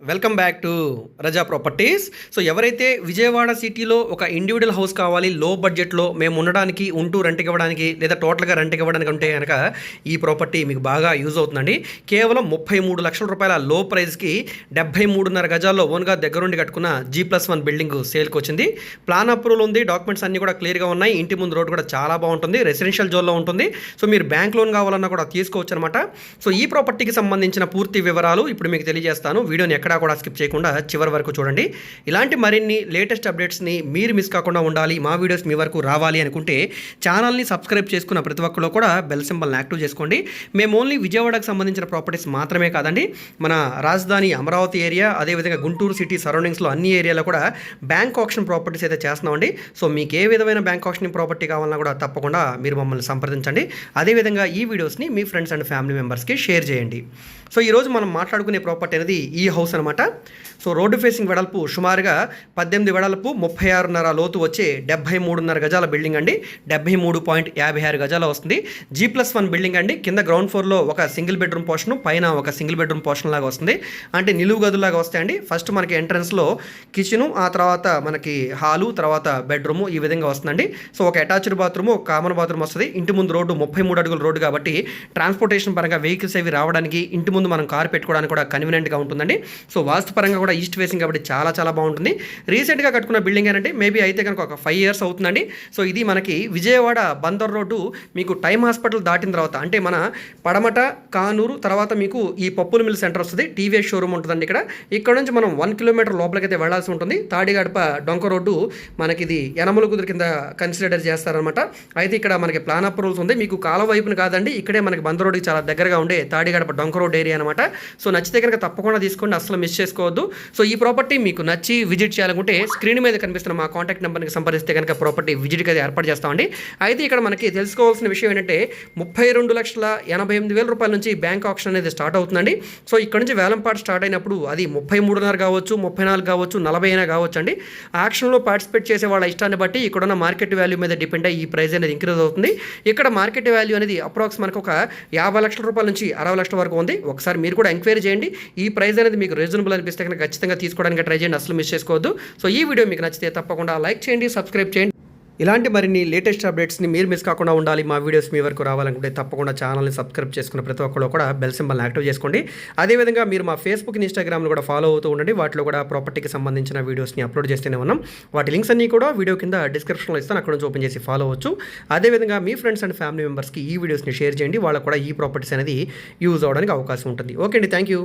Welcome back to Raza properties so ఎవరైతే విజయవాడ సిటీలో ఒక ఇండివిజువల్ హౌస్ కావాలి లో బడ్జెట్లో మేము ఉండడానికి ఉంటూ రెంట్కి ఇవ్వడానికి లేదా టోటల్గా రెంట్కి ఇవ్వడానికి ఉంటే కనుక ఈ ప్రాపర్టీ మీకు బాగా యూజ్ అవుతుందండి. కేవలం ముప్పై మూడు లక్షల రూపాయల లో ప్రైస్కి డెబ్బై మూడున్నర గజాల్లో ఓన్గా దగ్గరుండి కట్టుకున్న జీ ప్లస్ వన్ బిల్డింగ్ సేల్కి వచ్చింది. ప్లాన్ అప్రూవల్ ఉంది డాక్యుమెంట్స్ అన్నీ కూడా క్లియర్గా ఉన్నాయి. ఇంటి ముందు రోడ్ కూడా చాలా బాగుంటుంది రెసిడెన్షియల్ జోన్లో ఉంటుంది. సో మీరు బ్యాంక్ లోన్ కావాలన్నా కూడా తీసుకోవచ్చు అనమాట సో ఈ ప్రాపర్టీకి సంబంధించిన పూర్తి వివరాలు ఇప్పుడు మీకు తెలియజేస్తాను. వీడియోని ఎక్కడా కూడా స్కిప్ చేయకుండా చివరి వరకు చూడండి. ఇలాంటి మరిన్ని లేటెస్ట్ అప్డేట్స్ని మీరు మిస్ కాకుండా ఉండాలి మా వీడియోస్ మీ వరకు రావాలి అనుకుంటే ఛానల్ని సబ్స్క్రైబ్ చేసుకున్న ప్రతి ఒక్కరు కూడా బెల్ సింబల్ని యాక్టివ్ చేసుకోండి. మేము ఓన్లీ విజయవాడకు సంబంధించిన ప్రాపర్టీస్ మాత్రమే కాదండి మన రాజధాని అమరావతి ఏరియా అదేవిధంగా గుంటూరు సిటీ సరౌండింగ్స్లో అన్ని ఏరియాలో కూడా బ్యాంక్ ఆప్షన్ ప్రాపర్టీస్ అయితే చేస్తున్నామండి. సో మీకు ఏ విధమైన బ్యాంక్ ఆప్షన్ ప్రాపర్టీ కావాలన్నా కూడా తప్పకుండా మీరు మమ్మల్ని సంప్రదించండి. అదేవిధంగా ఈ వీడియోస్ని మీ ఫ్రెండ్స్ అండ్ ఫ్యామిలీ మెంబర్స్కి షేర్ చేయండి. సో ఈరోజు మనం మాట్లాడుకునే ప్రాపర్టీ అనేది ఈ హౌస్ అనమాట. సో రోడ్డు ఫేసింగ్ వెడల్పు సుమారుగా పద్దెనిమిది వెడల్పు ముప్పై ఆరున్నర లోతు వచ్చే డెబ్బై మూడున్నర గజాల బిల్డింగ్ అండి. డెబ్బై మూడు పాయింట్ యాభై ఆరు గజాల వస్తుంది. జీ ప్లస్ వన్ బిల్డింగ్ అండి. కింద గ్రౌండ్ ఫ్లోర్లో ఒక సింగిల్ బెడ్రూమ్ పోర్షన్ పైన ఒక సింగిల్ బెడ్రూమ్ పోర్షన్ లాగా వస్తుంది. అంటే నిలువు గదులాగా వస్తాయండి. ఫస్ట్ మనకి ఎంట్రన్స్లో కిచెను ఆ తర్వాత మనకి హాలు తర్వాత బెడ్రూమ్ ఈ విధంగా వస్తుందండి. సో ఒక అటాచ్డ్ బాత్రూమ్ ఒక కామన్ బాత్రూమ్ వస్తుంది. ఇంటి ముందు రోడ్డు ముప్పై మూడు అడుగుల రోడ్డు కాబట్టి ట్రాన్స్పోర్టేషన్ పరంగా వెహికల్స్ అవి రావడానికి ఇంటి ముందు మనం కార్ పెట్టుకోవడానికి కూడా కన్వీనియంట్గా ఉంటుందండి. సో వాస్తు పరంగా కూడా ఈస్ట్ ఫేసింగ్ కాబట్టి చాలా చాలా బాగుంటుంది. రీసెంట్గా కట్టుకున్న బిల్డింగ్ ఏంటంటే మేబీ అయితే కనుక ఒక ఫైవ్ ఇయర్స్ అవుతుందండి. సో ఇది మనకి విజయవాడ బందర్ రోడ్డు మీకు టైమ్ హాస్పిటల్ దాటిన తర్వాత అంటే మన పడమట కానూరు తర్వాత మీకు ఈ పప్పుల మిల్ సెంటర్ వస్తుంది. టీవీఎస్ షోరూమ్ ఉంటుందండి ఇక్కడ. ఇక్కడ నుంచి మనం వన్ కిలోమీటర్ లోపలికైతే వెళ్ళాల్సి ఉంటుంది. తాడిగడప డొంక రోడ్డు మనకి ఇది ఎనమల కుదురు కింద కన్సిడర్ చేస్తారనమాట అయితే ఇక్కడ మనకి ప్లాన్ అప్రూవల్స్ ఉంది. మీకు కాల వైపున కాదండి ఇక్కడే మనకి బందర్ రోడ్డుకి చాలా దగ్గరగా ఉండే తాడిగడప డొంక రోడ్ ఏరియా అనమాట సో నచ్చితే కనుక తప్పకుండా తీసుకోండి. అసలు మిస్ చేసుకోవద్దు. సో ఈ ప్రాపర్టీ మీకు నచ్చి విజిట్ చేయాలనుకుంటే స్క్రీన్ మీద కనిపిస్తున్న మా కాంటాక్ట్ నెంబర్కి సంప్రదిస్తే కనుక ప్రాపర్టీ విజిట్కి అది ఏర్పాటు చేస్తామండి. అయితే ఇక్కడ మనకి తెలుసుకోవాల్సిన విషయం ఏంటంటే ముప్పై రెండు లక్షల ఎనభై ఎనిమిది వేల రూపాయల నుంచి బ్యాంక్ ఆప్షన్ అనేది స్టార్ట్ అవుతుందండి. సో ఇక్కడ నుంచి వేలంపాటు స్టార్ట్ అయినప్పుడు అది ముప్పై మూడున్నర కావచ్చు ముప్పై నాలుగు కావచ్చు నలభై అయినా కావచ్చు అండి ఆక్షన్లో పార్టిసిపేట్ చేసే వాళ్ళ ఇష్టాన్ని బట్టి ఇక్కడున్న మార్కెట్ వాల్యూ మీద డిపెండ్ అయ్యి ఈ ప్రైస్ అనేది ఇంక్రీజ్ అవుతుంది. ఇక్కడ మార్కెట్ వాల్యూ అనేది అప్రాక్స్ మనకు ఒక యాభై లక్షల రూపాయల నుంచి అరవై లక్షల వరకు ఉంది. ఒకసారి మీరు కూడా ఎంక్వైరీ చేయండి. ఈ ప్రైస్ అనేది మీకు రీజనబుల్ అనిపిస్తే కనుక ఖచ్చితంగా తీసుకోవడానికి ట్రై చేయండి. అసలు మిస్ చేసుకోవద్దు. సో ఈ వీడియో మీకు నచ్చితే తప్పకుండా లైక్ చేయండి సబ్స్క్రైబ్ చేయండి. ఇలాంటి మరిన్ని లేటెస్ట్ అప్డేట్స్ని మీరు మిస్ కాకుండా ఉండాలి. మా వీడియోస్ మీ వరకు రావాలనుకుంటే తప్పకుండా ఛానల్ని సబ్స్క్రైబ్ చేసుకున్న ప్రతి ఒక్కరు కూడా బెల్ సింబల్ని యాక్టివ్ చేసుకోండి. అదేవిధంగా మీరు మా ఫేస్బుక్ ఇన్స్టాగ్రామ్లో కూడా ఫాలో అవుతూ ఉండండి. వాటిలో కూడా ప్రాపర్టీకి సంబంధించిన వీడియోస్ని అప్లోడ్ చేస్తూనే ఉన్నాం. వాటి లింక్స్ అన్నీ కూడా వీడియో కింద డిస్క్రిప్షన్లో ఇస్తాను. అక్కడ నుంచి ఓపెన్ చేసి ఫాలో అవ్వచ్చు. అదేవిధంగా మీ ఫ్రెండ్స్ అండ్ ఫ్యామిలీ మెంబర్స్కి ఈ వీడియోస్ని షేర్ చేయండి. వాళ్ళకు కూడా ఈ ప్రాపర్టీస్ అనేది యూజ్ అవడానికి అవకాశం ఉంటుంది. ఓకే అండి. Thank you.